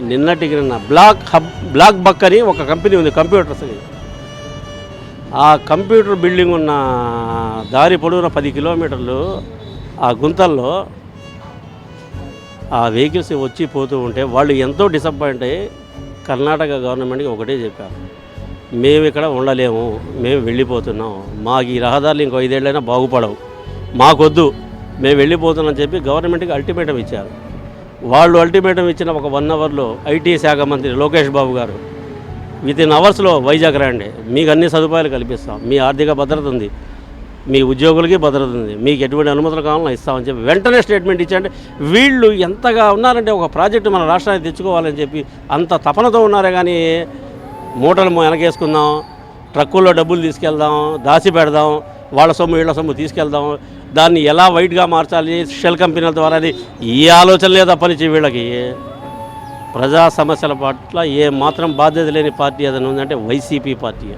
నిన్నటికి నిన్న black hub black బక్ అని ఒక కంపెనీ ఉంది కంప్యూటర్స్ ఆ కంప్యూటర్ బిల్డింగ్ ఉన్న దారి పొడవున పది కిలోమీటర్లు ఆ గుంతల్లో ఆ వెహికల్స్ వచ్చి పోతూ ఉంటే వాళ్ళు ఎంతో డిసప్పాయింట్ అయ్యి కర్ణాటక గవర్నమెంట్కి ఒకటే చెప్పారు. మేము ఇక్కడ ఉండలేము మేము వెళ్ళిపోతున్నాం. మాకు ఈ రహదారులు ఇంకో ఐదేళ్ళైనా బాగుపడవు. మాకొద్దు మేము వెళ్ళిపోతున్నాం చెప్పి గవర్నమెంట్కి అల్టిమేటం ఇచ్చారు. వాళ్ళు అల్టిమేటం ఇచ్చిన ఒక వన్ అవర్లో ఐటీ శాఖ మంత్రి లోకేష్ బాబు గారు విత్ ఇన్ అవర్స్లో వైజాగ్ రండి. మీకు అన్ని సదుపాయాలు కల్పిస్తాం. మీ ఆర్థిక భద్రత ఉంది. మీ ఉద్యోగులకి భద్రత ఉంది. మీకు ఎటువంటి అనుమతులు కావాలన్నా ఇస్తామని చెప్పి వెంటనే స్టేట్మెంట్ ఇచ్చండి వీళ్ళు ఎంతగా ఉన్నారంటే ఒక ప్రాజెక్టు మన రాష్ట్రానికి తెచ్చుకోవాలని చెప్పి అంత తపనతో ఉన్నారే కానీ మూటలు వెనకేసుకుందాం ట్రక్కుల్లో డబ్బులు తీసుకెళ్దాం దాచి పెడదాం వాళ్ళ సొమ్ము వీళ్ళ సొమ్ము తీసుకెళ్దాం. దాన్ని ఎలా వైట్గా మార్చాలి? షెల్ కంపెనీల ద్వారా అది ఈ ఆలోచన లేదా వీళ్ళకి. ప్రజా సమస్యల పట్ల ఏ మాత్రం బాధ్యత లేని పార్టీ ఏదైనా ఉందంటే వైసీపీ పార్టీ.